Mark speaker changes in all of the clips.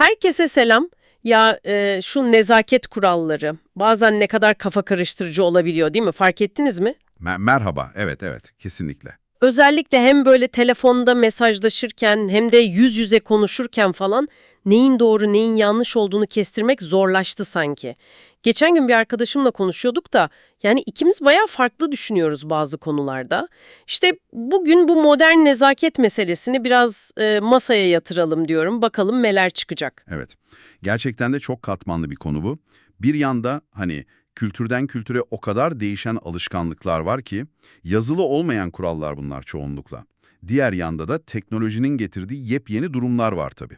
Speaker 1: Herkese selam. Ya e, şu nezaket kuralları bazen ne kadar kafa karıştırıcı olabiliyor değil mi? Fark ettiniz mi?
Speaker 2: Me- merhaba, evet evet, kesinlikle.
Speaker 1: Özellikle hem böyle telefonda mesajlaşırken hem de yüz yüze konuşurken falan neyin doğru neyin yanlış olduğunu kestirmek zorlaştı sanki. Geçen gün bir arkadaşımla konuşuyorduk da yani ikimiz bayağı farklı düşünüyoruz bazı konularda. İşte bugün bu modern nezaket meselesini biraz e, masaya yatıralım diyorum. Bakalım neler çıkacak.
Speaker 2: Evet. Gerçekten de çok katmanlı bir konu bu. Bir yanda hani kültürden kültüre o kadar değişen alışkanlıklar var ki yazılı olmayan kurallar bunlar çoğunlukla. Diğer yanda da teknolojinin getirdiği yepyeni durumlar var tabii.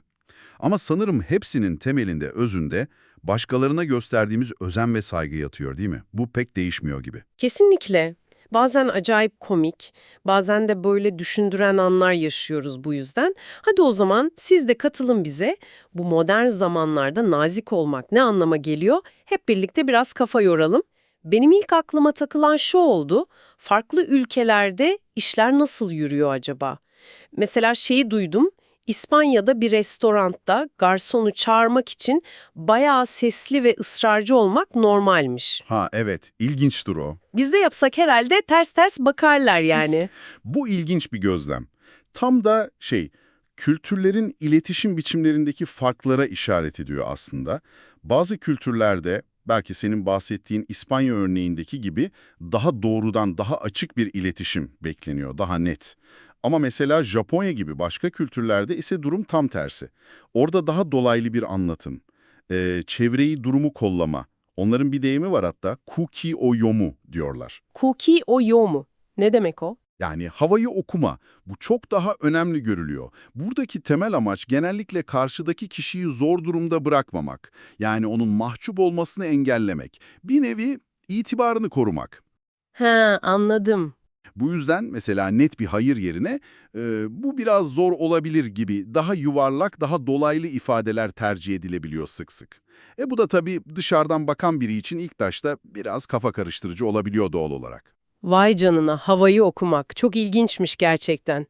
Speaker 2: Ama sanırım hepsinin temelinde, özünde başkalarına gösterdiğimiz özen ve saygı yatıyor değil mi? Bu pek değişmiyor gibi.
Speaker 1: Kesinlikle. Bazen acayip komik, bazen de böyle düşündüren anlar yaşıyoruz bu yüzden. Hadi o zaman siz de katılın bize. Bu modern zamanlarda nazik olmak ne anlama geliyor? Hep birlikte biraz kafa yoralım. Benim ilk aklıma takılan şu oldu. Farklı ülkelerde işler nasıl yürüyor acaba? Mesela şeyi duydum. İspanya'da bir restoranda garsonu çağırmak için bayağı sesli ve ısrarcı olmak normalmiş.
Speaker 2: Ha evet, ilginçtir o.
Speaker 1: Biz de yapsak herhalde ters ters bakarlar yani.
Speaker 2: Bu ilginç bir gözlem. Tam da şey, kültürlerin iletişim biçimlerindeki farklara işaret ediyor aslında. Bazı kültürlerde, belki senin bahsettiğin İspanya örneğindeki gibi daha doğrudan, daha açık bir iletişim bekleniyor, daha net. Ama mesela Japonya gibi başka kültürlerde ise durum tam tersi. Orada daha dolaylı bir anlatım, Ee, çevreyi durumu kollama. Onların bir deyimi var hatta, kuki o yomu diyorlar.
Speaker 1: Kuki o yo mu? Ne demek o?
Speaker 2: Yani havayı okuma. Bu çok daha önemli görülüyor. Buradaki temel amaç genellikle karşıdaki kişiyi zor durumda bırakmamak. Yani onun mahcup olmasını engellemek. Bir nevi itibarını korumak.
Speaker 1: Ha anladım.
Speaker 2: Bu yüzden mesela net bir hayır yerine e, bu biraz zor olabilir gibi daha yuvarlak, daha dolaylı ifadeler tercih edilebiliyor sık sık. E bu da tabii dışarıdan bakan biri için ilk başta biraz kafa karıştırıcı olabiliyor doğal olarak.
Speaker 1: Vay canına havayı okumak. Çok ilginçmiş gerçekten.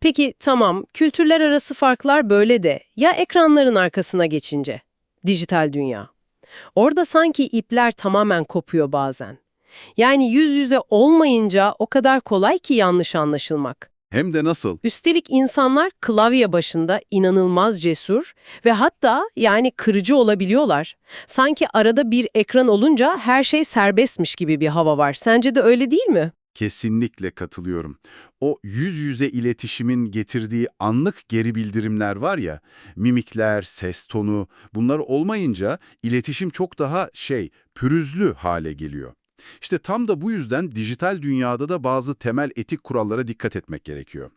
Speaker 1: Peki tamam kültürler arası farklar böyle de ya ekranların arkasına geçince? Dijital dünya. Orada sanki ipler tamamen kopuyor bazen. Yani yüz yüze olmayınca o kadar kolay ki yanlış anlaşılmak.
Speaker 2: Hem de nasıl?
Speaker 1: Üstelik insanlar klavye başında inanılmaz cesur ve hatta yani kırıcı olabiliyorlar. Sanki arada bir ekran olunca her şey serbestmiş gibi bir hava var. Sence de öyle değil mi?
Speaker 2: Kesinlikle katılıyorum. O yüz yüze iletişimin getirdiği anlık geri bildirimler var ya, mimikler, ses tonu, bunlar olmayınca iletişim çok daha şey, pürüzlü hale geliyor. İşte tam da bu yüzden dijital dünyada da bazı temel etik kurallara dikkat etmek gerekiyor.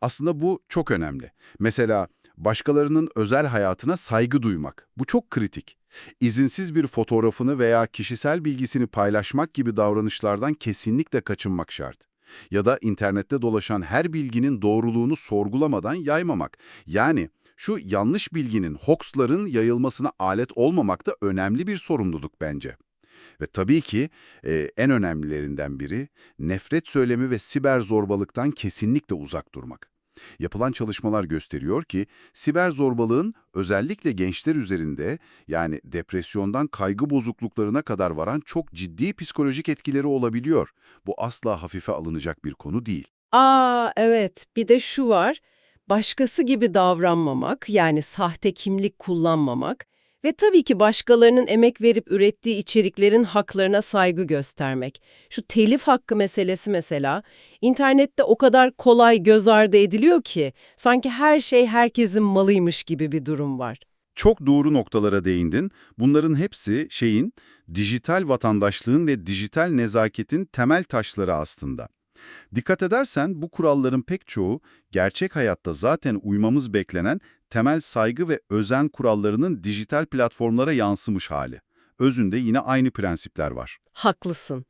Speaker 2: Aslında bu çok önemli. Mesela başkalarının özel hayatına saygı duymak. Bu çok kritik. İzinsiz bir fotoğrafını veya kişisel bilgisini paylaşmak gibi davranışlardan kesinlikle kaçınmak şart. Ya da internette dolaşan her bilginin doğruluğunu sorgulamadan yaymamak. Yani şu yanlış bilginin, hoaxların yayılmasına alet olmamak da önemli bir sorumluluk bence. Ve tabii ki e, en önemlilerinden biri nefret söylemi ve siber zorbalıktan kesinlikle uzak durmak. Yapılan çalışmalar gösteriyor ki siber zorbalığın özellikle gençler üzerinde yani depresyondan kaygı bozukluklarına kadar varan çok ciddi psikolojik etkileri olabiliyor. Bu asla hafife alınacak bir konu değil.
Speaker 3: Aa evet bir de şu var. Başkası gibi davranmamak yani sahte kimlik kullanmamak ve tabii ki başkalarının emek verip ürettiği içeriklerin haklarına saygı göstermek. Şu telif hakkı meselesi mesela internette o kadar kolay göz ardı ediliyor ki sanki her şey herkesin malıymış gibi bir durum var.
Speaker 2: Çok doğru noktalara değindin. Bunların hepsi şeyin, dijital vatandaşlığın ve dijital nezaketin temel taşları aslında. Dikkat edersen bu kuralların pek çoğu gerçek hayatta zaten uymamız beklenen temel saygı ve özen kurallarının dijital platformlara yansımış hali. Özünde yine aynı prensipler var.
Speaker 3: Haklısın.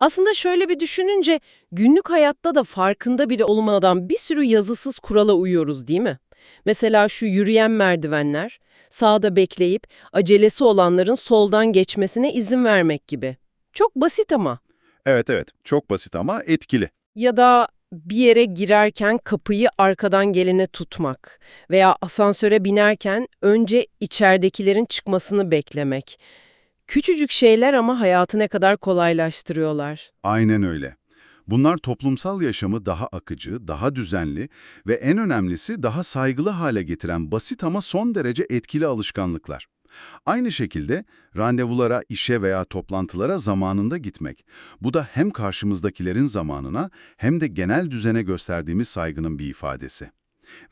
Speaker 3: Aslında şöyle bir düşününce günlük hayatta da farkında bile olmadan bir sürü yazısız kurala uyuyoruz değil mi? Mesela şu yürüyen merdivenler, sağda bekleyip acelesi olanların soldan geçmesine izin vermek gibi. Çok basit ama.
Speaker 2: Evet evet, çok basit ama etkili.
Speaker 3: Ya da
Speaker 1: bir yere girerken kapıyı arkadan gelene tutmak veya asansöre binerken önce içeridekilerin çıkmasını beklemek. Küçücük şeyler ama hayatı ne kadar kolaylaştırıyorlar.
Speaker 2: Aynen öyle. Bunlar toplumsal yaşamı daha akıcı, daha düzenli ve en önemlisi daha saygılı hale getiren basit ama son derece etkili alışkanlıklar. Aynı şekilde randevulara, işe veya toplantılara zamanında gitmek. Bu da hem karşımızdakilerin zamanına hem de genel düzene gösterdiğimiz saygının bir ifadesi.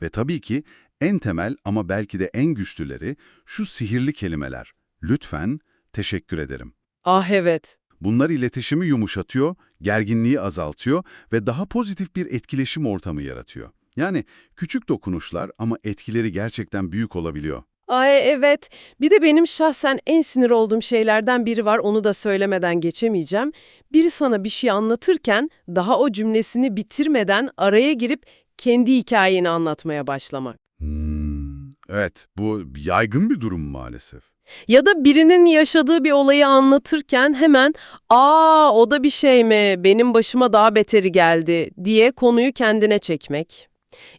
Speaker 2: Ve tabii ki en temel ama belki de en güçlüleri şu sihirli kelimeler. Lütfen, teşekkür ederim.
Speaker 1: Ah evet.
Speaker 2: Bunlar iletişimi yumuşatıyor, gerginliği azaltıyor ve daha pozitif bir etkileşim ortamı yaratıyor. Yani küçük dokunuşlar ama etkileri gerçekten büyük olabiliyor.
Speaker 1: Ay evet. Bir de benim şahsen en sinir olduğum şeylerden biri var. Onu da söylemeden geçemeyeceğim. Biri sana bir şey anlatırken daha o cümlesini bitirmeden araya girip kendi hikayeni anlatmaya başlamak.
Speaker 2: Hmm, evet, bu yaygın bir durum maalesef.
Speaker 1: Ya da birinin yaşadığı bir olayı anlatırken hemen ''Aa o da bir şey mi? Benim başıma daha beteri geldi.'' diye konuyu kendine çekmek.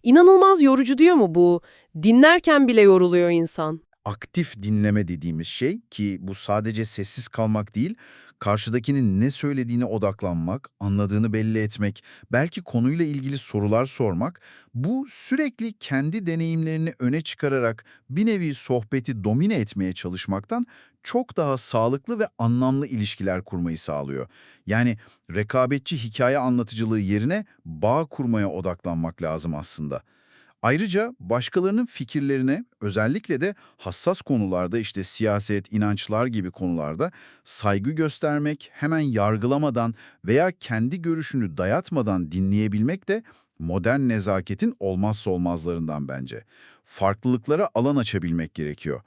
Speaker 1: İnanılmaz yorucu diyor mu bu? Dinlerken bile yoruluyor insan.
Speaker 4: aktif dinleme dediğimiz şey ki bu sadece sessiz kalmak değil, karşıdakinin ne söylediğine odaklanmak, anladığını belli etmek, belki konuyla ilgili sorular sormak, bu sürekli kendi deneyimlerini öne çıkararak bir nevi sohbeti domine etmeye çalışmaktan çok daha sağlıklı ve anlamlı ilişkiler kurmayı sağlıyor. Yani rekabetçi hikaye anlatıcılığı yerine bağ kurmaya odaklanmak lazım aslında. Ayrıca başkalarının fikirlerine özellikle de hassas konularda işte siyaset, inançlar gibi konularda saygı göstermek, hemen yargılamadan veya kendi görüşünü dayatmadan dinleyebilmek de modern nezaketin olmazsa olmazlarından bence. Farklılıklara alan açabilmek gerekiyor.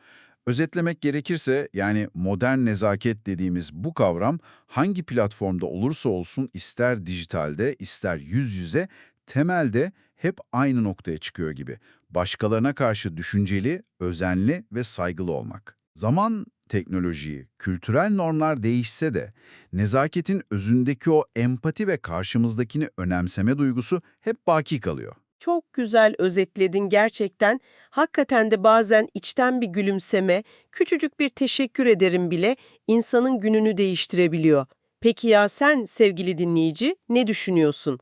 Speaker 4: Özetlemek gerekirse yani modern nezaket dediğimiz bu kavram hangi platformda olursa olsun ister dijitalde ister yüz yüze temelde hep aynı noktaya çıkıyor gibi. Başkalarına karşı düşünceli, özenli ve saygılı olmak. Zaman, teknolojiyi, kültürel normlar değişse de nezaketin özündeki o empati ve karşımızdakini önemseme duygusu hep baki kalıyor.
Speaker 1: Çok güzel özetledin gerçekten. Hakikaten de bazen içten bir gülümseme, küçücük bir teşekkür ederim bile insanın gününü değiştirebiliyor. Peki ya sen sevgili dinleyici ne düşünüyorsun?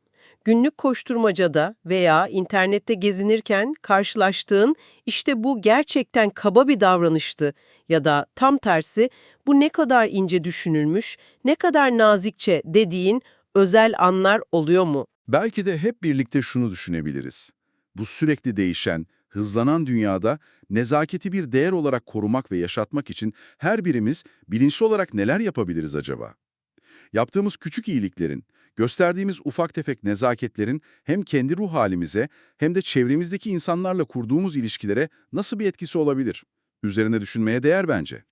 Speaker 1: Günlük koşturmacada veya internette gezinirken karşılaştığın işte bu gerçekten kaba bir davranıştı ya da tam tersi bu ne kadar ince düşünülmüş, ne kadar nazikçe dediğin özel anlar oluyor mu?
Speaker 2: Belki de hep birlikte şunu düşünebiliriz. Bu sürekli değişen, hızlanan dünyada nezaketi bir değer olarak korumak ve yaşatmak için her birimiz bilinçli olarak neler yapabiliriz acaba? Yaptığımız küçük iyiliklerin, gösterdiğimiz ufak tefek nezaketlerin hem kendi ruh halimize hem de çevremizdeki insanlarla kurduğumuz ilişkilere nasıl bir etkisi olabilir? Üzerine düşünmeye değer bence.